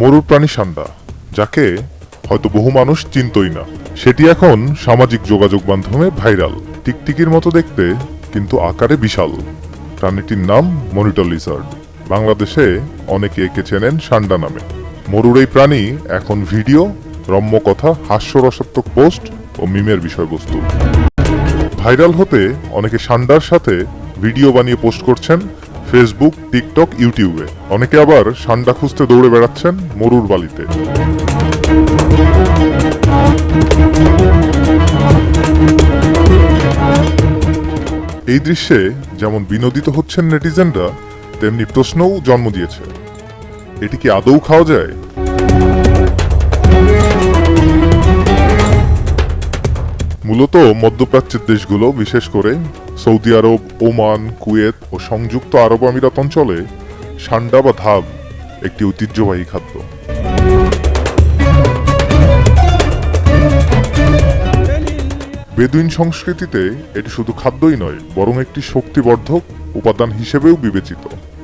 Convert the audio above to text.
মরুর প্রাণী সান্ডা, যাকে হয়তো বহু মানুষ চিনতই না। সেটি এখন সামাজিক যোগাযোগ মাধ্যমে ভাইরাল। টিকটিকির মতো দেখতে, কিন্তু আকারে বিশাল। প্রাণীটির নাম মনিটর লিজার্ড। বাংলাদেশে অনেকে একে চেনেন সান্ডা নামে। মরুর এই প্রাণী এখন ভিডিও, রম্যকথা, হাস্যরসাত্মক পোস্ট ও মিমের বিষয়বস্তু। ভাইরাল হতে অনেকে সান্ডার সাথে ভিডিও বানিয়ে পোস্ট করছেন। ফেসবুক টিকটক ইউটিউবে অনেকে আবার সান্ডা খুঁজতে দৌড়ে বেড়াচ্ছেন মরুর বালিতে। এই দৃশ্যে যেমন বিনোদিত হচ্ছেন নেটিজেনরা, তেমনি প্রশ্নও জন্ম দিয়েছে। এটি কি আদৌ খাওয়া যায়? মূলত মধ্যপ্রাচ্যের দেশগুলো, বিশেষ করে সৌদি আরব, ওমান, কুয়েত ও সংযুক্ত আরব আমিরাত অঞ্চলে সান্ডা বা ধাব একটি ঐতিহ্যবাহী খাদ্য। বেদুইন সংস্কৃতিতে এটি শুধু খাদ্যই নয়, বরং একটি শক্তিবর্ধক উপাদান হিসেবেও বিবেচিত।